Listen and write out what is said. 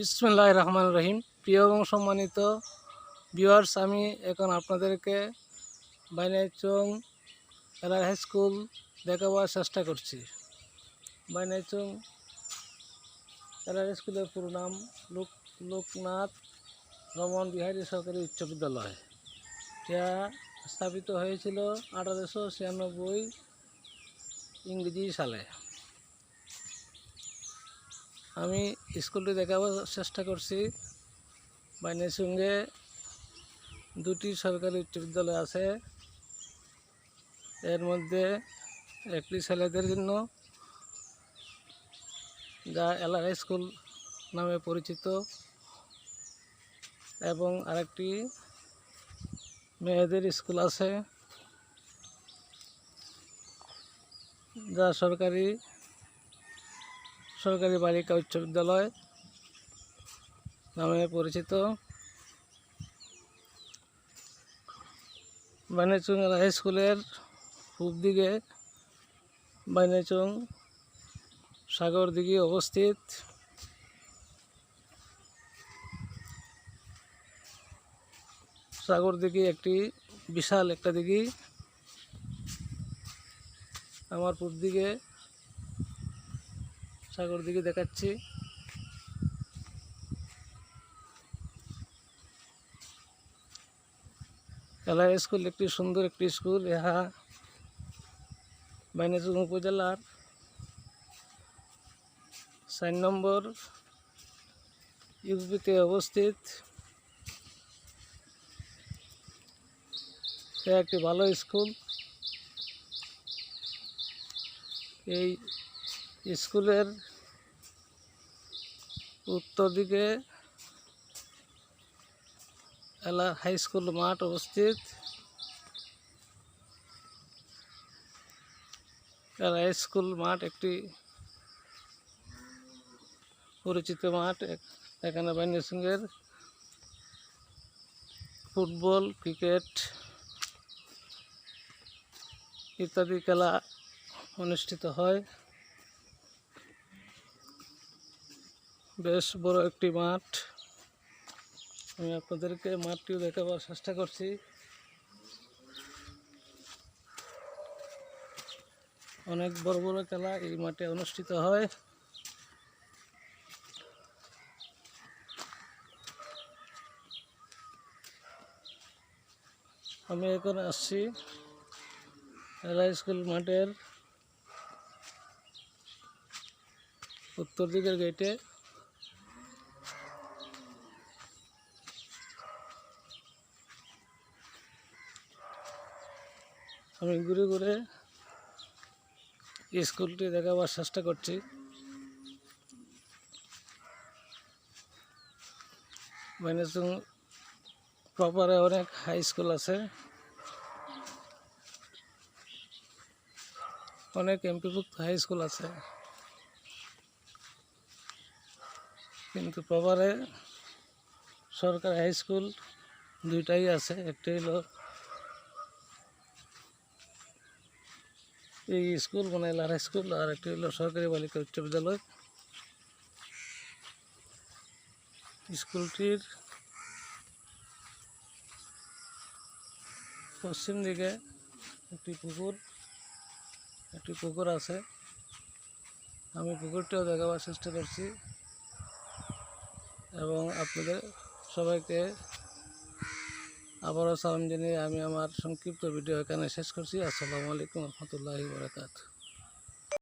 বিসমুল্লাহ রহমান রহিম। প্রিয় এবং সম্মানিত ভিউয়ার্স আমি এখন আপনাদেরকে বাইনাইচং এলার হাই স্কুল দেখাবার চেষ্টা করছি। বাইনাইচং হাই স্কুলের পুরো নাম লোক লোকনাথ রমন বিহারী সরকারি উচ্চ বিদ্যালয়। যা স্থাপিত হয়েছিল আঠারোশো ছিয়ানব্বই ইংরেজি সালে। আমি স্কুলটি দেখাবার চেষ্টা করছি। বাইনের সঙ্গে দুটি সরকারি উচ্চ বিদ্যালয় আছে। এর মধ্যে একটি ছেলেদের জন্য যা এলার স্কুল নামে পরিচিত এবং আরেকটি মেয়েদের স্কুল আছে। যা সরকারি সরকারি বালিকা উচ্চ বিদ্যালয় নামে পরিচিত। বাইনাচুং হাই স্কুলের পূব দিকে বাইনাচুং সাগর দিকে অবস্থিত। সাগর দিকে একটি বিশাল একটা দিঘি। আমার পূব দিকে সাগর দিকে দেখাচ্ছি। এলা স্কুল একটি সুন্দর একটি স্কুল ইহা বাইনাচুং উপজেলার চার নম্বর ইউপিতে অবস্থিত। একটি ভালো স্কুল। এই স্কুলের উত্তর দিকে এলা হাই স্কুল মাঠ অবস্থিত। হাই স্কুল মাঠ একটি পরিচিত মাঠ এখানে বাইনের সিংহের ফুটবল, ক্রিকেট ইত্যাদি খেলা অনুষ্ঠিত হয়। বেশ বড় একটি মাঠ। আমি আপনাদেরকে মাঠটিও দেখাবার চেষ্টা করছি। অনেক বড় বড় খেলা এই মাঠে অনুষ্ঠিত হয়। আমি এখন আসছি স্কুল মাঠের উত্তর দিকের গেটে। আমি ঘুরে ঘুরে স্কুলটি দেখাবার চেষ্টা করছি। মাইনাসুং প্রপারে অনেক হাই স্কুল আছে। অনেক এমপিভুক্ত হাই স্কুল আছে। কিন্তু প্রপারে সরকারি হাই স্কুল দুইটাই আছে। একটি হলো এই স্কুল মানে এলার স্কুল আর একটি হলো সরকারি বালিকা উচ্চ বিদ্যালয়। স্কুলটির পশ্চিম দিকে একটি পুকুর একটি পুকুর আছে। আমি পুকুরটিও দেখাবার চেষ্টা করছি। এবং আপনাদের সবাইকে আবারও সালাম জানিয়ে আমি আমার সংক্ষিপ্ত ভিডিও এখানে শেষ করছি। আসসালামু আলাইকুম রহমতুল্লাহি বরকাত